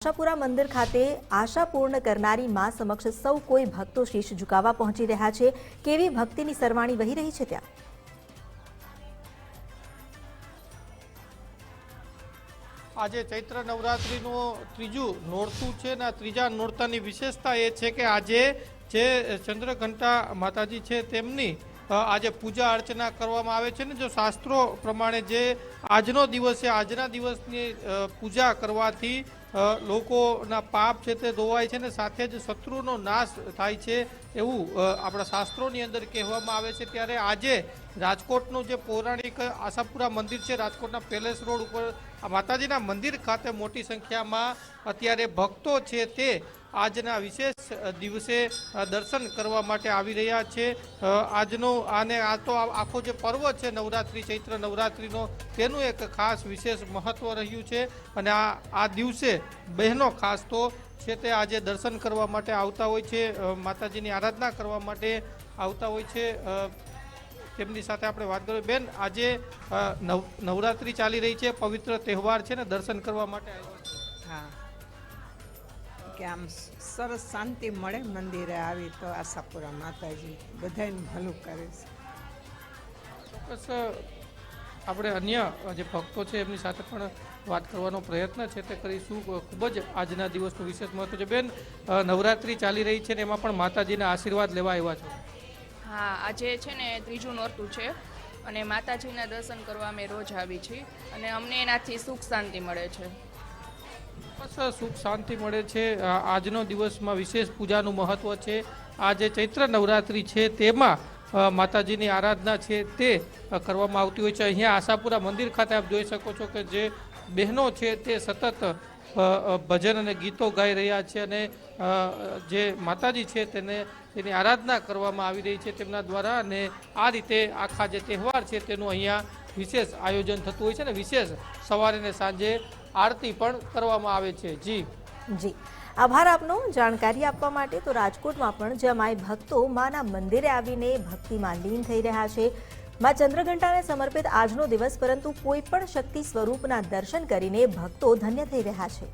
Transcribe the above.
આશાપુરા મંદિર ખાતે આશા પૂર્ણ કરનારી માં સમક્ષ સૌ કોઈ ભક્તો શીશ ઝુકાવવા પહોંચી રહ્યા છે. કેવી ભક્તિની સરવાણી વહી રહી છે ત્યાં? આજે ચૈત્ર નવરાત્રિનું ત્રીજું નોરતું છે ને આ ત્રીજા નોરતાની વિશેષતા એ છે કે આજે જે ચંદ્રઘંટા માતાજી છે તેમની આજે પૂજા અર્ચના કરવામાં આવે છે ને જો શાસ્ત્રો પ્રમાણે જે આજનો દિવસ છે, આજના દિવસની પૂજા કરવાથી લોકોના પાપ છે તે ધોવાય છે ને સાથે જ શત્રુનો નાશ થાય છે એવું આપણા શાસ્ત્રોની અંદર કહેવામાં આવે છે. ત્યારે આજે રાજકોટનું જે પૌરાણિક આશાપુરા મંદિર છે, રાજકોટના પેલેસ રોડ ઉપર માતાજીના મંદિર ખાતે મોટી સંખ્યામાં અત્યારે ભક્તો છે તે આજના વિશેષ દિવસે દર્શન કરવા માટે આવી રહ્યા છે. આજનો આને આ તો આખો જે પર્વ છે, નવરાત્રિ, ચૈત્ર નવરાત્રિનો, તેનું એક ખાસ વિશેષ મહત્વ રહ્યું છે. અને આ આ દિવસે બહેનો ખાસ તો છે તે આજે દર્શન કરવા માટે આવતા હોય છે માતાજીની આરાધના કરવા માટે આવતા હોય છે તેમની સાથે આપણે વાત કરીએ. બેન આજે નવ નવરાત્રિ ચાલી રહી છે પવિત્ર તહેવાર છે ને દર્શન કરવા માટે હા. કે આમ સરસ શાંતિ મળે મંદિરે આવી તો આશાપુરા માતાજી બધાને ભલું કરે છે. ચોક્કસ આપણે અન્ય જે ભક્તો છે એમની સાથે પણ વાત કરવાનો પ્રયત્ન છે તે કરીશું ખૂબ જ આજના દિવસનું વિશેષ મહત્વ છે. બેન નવરાત્રી ચાલી રહી છે ને એમાં પણ માતાજીના આશીર્વાદ લેવા આવ્યા છો? હા આજે છે ને ત્રીજું નોરતું છે અને માતાજીના દર્શન કરવા અમે રોજ આવી છીએ અને અમને એનાથી સુખ શાંતિ મળે છે. બસ સુખ શાંતિ મળે છે. આજનો દિવસમાં વિશેષ પૂજાનું મહત્વ છે. આ જે ચૈત્ર નવરાત્રિ છે તેમાં માતાજીની આરાધના છે તે કરવામાં આવતી હોય છે. અહીંયા આશાપુરા મંદિર ખાતે આપ જોઈ શકો છો કે જે બહેનો છે તે સતત ભજન અને ગીતો ગાઈ રહ્યા છે અને જે માતાજી છે તેને, તેની આરાધના કરવામાં આવી રહી છે તેમના દ્વારા અને આ રીતે આખા જે તહેવાર છે તેનું અહીંયા વિશેષ આયોજન થતું હોય છે ને વિશેષ સવારે ને સાંજે આરતી પણ કરવામાં આવે છે. જી. જી. આભાર આપનો જાણકારી આપવા માટે તો રાજકોટમાં પણ જમાય ભક્તો માના મંદિરે આવીને ભક્તિમાં લીન થઈ રહ્યા છે. મા ચંદ્રઘંટાને સમર્પિત આજનો દિવસ, પરંતુ કોઈ પણ શક્તિ સ્વરૂપના દર્શન કરીને ભક્તો ધન્ય થઈ રહ્યા છે.